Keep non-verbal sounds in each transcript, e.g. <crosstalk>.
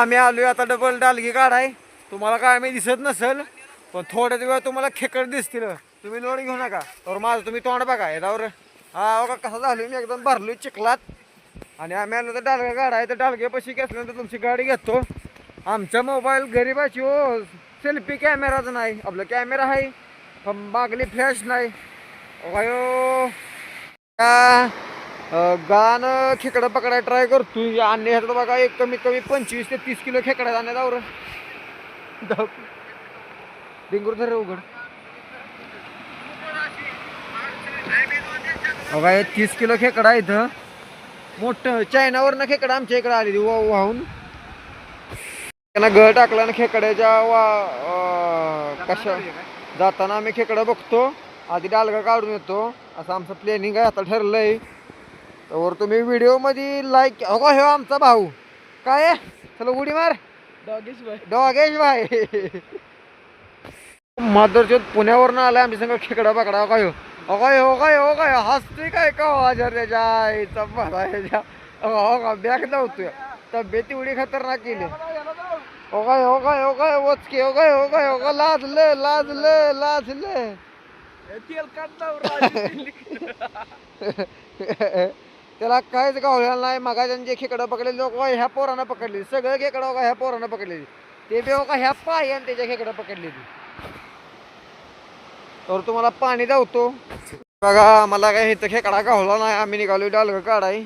आम्ही आलोय आता डबल डालगी काढाय. तुम्हाला काय आम्ही दिसत नसेल पण थोड्याच वेळा तुम्हाला खेकड दिसतील. तुम्ही लोड घेऊ नका. तर माझं तुम्ही तोंड बघा यावर हा बघा कसं झालं मी एकदम भरलोय चिखलात. आणि आम्ही आलो तर डालगा काढाय तर डालग्यापाशी घेतल्यानंतर तुमची गाडी घेतो. आमचा मोबाईल गरीबाची हो. सेल्फी कॅमेराच नाही. आपला कॅमेरा आहे. पण मागली फ्लॅश नाही. अयो. का गाणं खेकडं पकडायला ट्राय करतोय. आणि ह्याचं बघा एक कमीत कमी पंचवीस ते तीस किलो खेकडा जाण्यात आवर. डिंगूर धर उघड. बघा हे तीस किलो खेकडा आहे इथं. मोठं चायनावरनं खेकडा आमच्या इकडे आलेली वा वाहून. त्यांना गळ टाकला ना खेकड्याच्या वा कशा जाताना आम्ही खेकडं बघतो. आधी डालगा काढून येतो. असं आमचं प्लॅनिंग आहे आता ठरलंय. तर तुम्ही व्हिडिओमध्ये लाईक हो का, ह्यो आमचा भाऊ. काय आहे? चला उडी मार. डॉगेश भाई. माधुरचोत पुण्यावरनं आलाय आमच्या संग खेकडा पकडा. काय हो. काय हो काय हो काय हसतोय काय का हजार त्याच्या? आईचा बरा ह्याच्या हो का बॅग लावतोय. तब्येत एवढी खतरनाक केली. हो काय हो काय हो काय वचके. हो काय हो काय हो का लाजलं लाजलं लाजलं. <laughs> त्याला काहीच गावलेलं नाही मगाच्यान जे खेकडं पकडले लोक ह्या पोरानं पकडले. सगळं खेकडं हो ह्या पोरानं पकडलेली ते बी हो का ह्या आणि त्याच्या खेकडं पकडलेली तर तुम्हाला पाणी धावतो बघा मला काय इथं खेकडा गावला नाही आम्ही निघालो डालगं काढाय.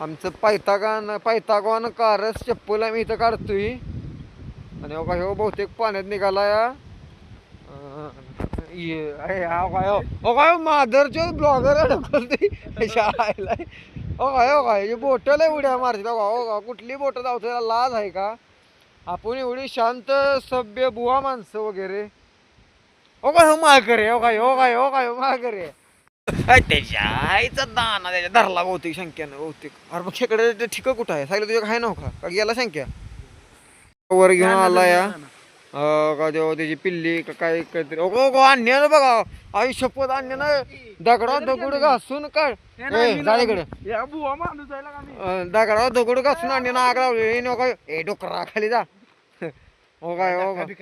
आमचं पायतागान पायतागवान कारस चप्पल आम्ही इथं काढतोय. आणि हो का बहुतेक पाण्यात निघाला या हो काय माधरचे ब्लॉगर अडकलते. <laughs> शाळेला. हो काय हो काय बोट लय उड्या मारते हो का हो का कुठली बोट धावतो त्याला लाज आहे का? आपण एवढी शांत सभ्य बुवा माणसं वगैरे. हो काय हो माळकरे हो काय हो काय हो काय माळकरे त्याच्या आईचा दाना त्याच्या धरला बहुतेक शंक्यानं बहुतेक. अरे मग खेकडे ठिक कुठं आहे? सांगितलं तुझ्या काय नव्हता का? गेला शंक्या वर घेऊन आला या. का त्याची पिल्ली का काय काहीतरी. ओ गो आणण्यानं बघा. आई शपथ आणण्यानं दगडा दगड घासून काय झालीकडे या बुवा माणूस आहे का मी? दगडा दगड घासून आणण्यानं आग लावली. ए नको. ए डोकरा खाली जा. हो काय हो काय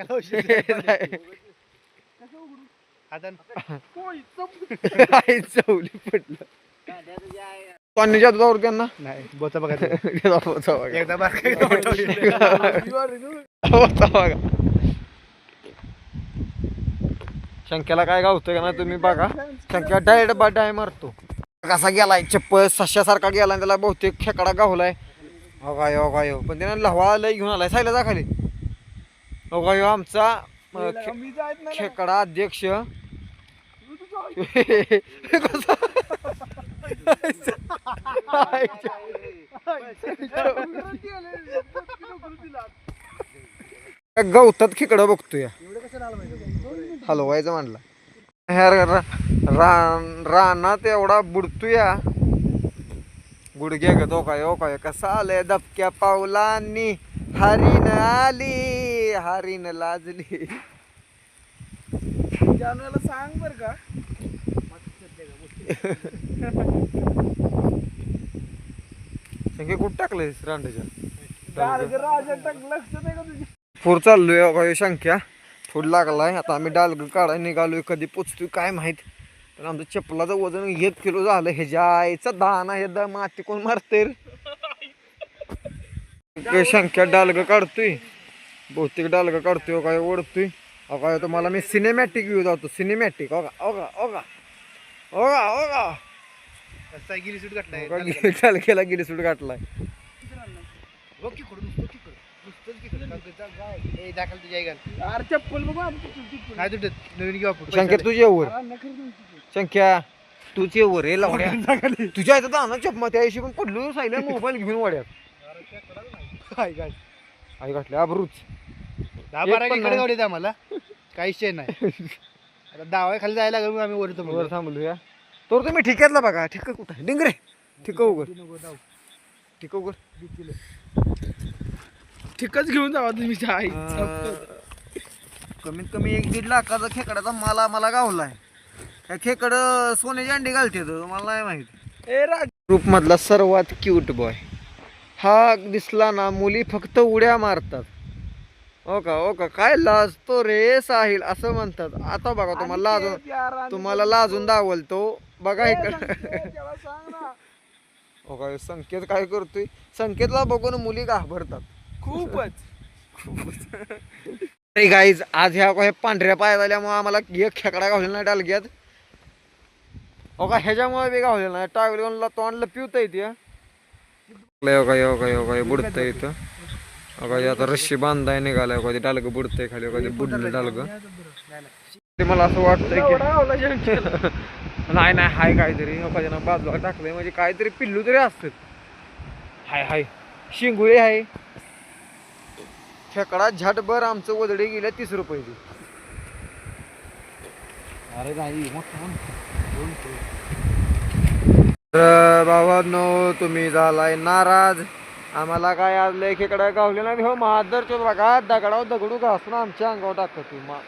<laughs> चवली पडलं. त्यांना नाही बोचा. <laughs> एकदा <laughs> बघा. शंक्याला काय गावतोय का नाही तुम्ही बघा. शंक्या डायरेक्ट बा डाय मारतो. कसा गेलाय? चप्पल सश्यासारखा गेला त्याला बहुतेक खेकडा गावलाय. काय हो काय हो पण त्यानं लहवा लय घेऊन आलाय. सायला जा खाली. काय हो आमचा खेकडा अध्यक्ष. <laughs> गवतात खेकडं बघतोय. हलवायचं म्हणलं. ह्या रानात एवढा बुडतोया. गुडघ्या ग तो काय काय कसा आलंय दबक्या पावलांनी. हरीण आली हरीण लाजली. जानूला सांग बर का. संख्या कुठं टाकलंयस रांडाच्या गाडगे राजा टाक लक्ष नाही का तुझी? पूर चाललोय संख्या. फूड लागलाय. आता आम्ही डालग काढायला निघालोय कधी पोचतोय काय माहीत. पण आमचं चप्पलाचं वजन एक किलो झालं. ह्याच्या आईचा दाना हे दा माती कोण मारते संख्या डालग काढतोय? बहुतेक डालग काढतोय हो काय ओढतोय. अहो काय तुम्हाला मी सिनेमॅटिक व्ह्यू जातो सिनेमॅटिक ओगा ओगा ओगा ओगा ओगा सायकली सूट घातलाय? डालग्याला गेली सुट गाठलाय ए दाखल तुझ्या ऐकाल अरे चप्पल बघू नाही तुटत. नवीन घेऊ आपण <laughs> तुझ्या वर. रे लावड्या तुझ्या इथं दाना चप्मा त्या पण पडलो सायला मोबाईल घेऊन वाड्यात. काय काय आई घातल्या अब्रूच दहा एक बारा पण इकडे नाही. गाडी आम्हाला. काही विषय नाही. आता दहा खाली जायला लागलं मग आम्ही वर येतो वर थांबलो या तर तुम्ही ठिकातला बघा ठिक कुठं आहे? डिंगरे. ठिक उघड. ठिक उघड. ठीकच घेऊन जावा तुम्ही आई कमीत कमी एक दीड लाखाचा खेकडाचा माल आम्हाला गावलाय. त्या खेकड सोन्याची अंडी घालते तो मला नाही माहीत. ए राज ग्रुपमधला सर्वात क्यूट बॉय हा दिसला ना मुली फक्त उड्या मारतात. हो का हो का? काय लाजतो रे साहिल असं म्हणतात. आता बघा तुम्हाला लाजून तुम्हाला लाजून दावल तो. बघा इकडे. हो काय संकेत काय करतोय? संकेतला बघून मुली घाबरतात. खूपच. <laughs> गाईज आज ह्या हे पांढऱ्या पाय झाल्यामुळे आम्हाला एक खेकडा गावलेला नाही डालग्यात हो का ह्याच्यामुळे बी गावलेला नाही. टाकलेला तोंडला पिवता येते का हो का बुडतं हे आता रस्सी बांधाय निघालाय. कधी डालगं बुडतंय खाली. कधी बुडलं डालगं. ते मला असं वाटतंय की <laughs> नाही नाही हाय काहीतरी. बाजूला टाकलंय. म्हणजे काहीतरी पिल्लू तरी असत हाय हाय. शिंगुळे आहे. खेकडा झटभर आमचं वदडी गेल्या तीस रुपयाची. अरे नाही तर बाबांनो तुम्ही झालाय नाराज. आम्हाला काय आज लय खेकडा गावले नाही. हो महादरच्या बघा दगडावर दगडू घासून आमच्या अंगावर टाकतो मा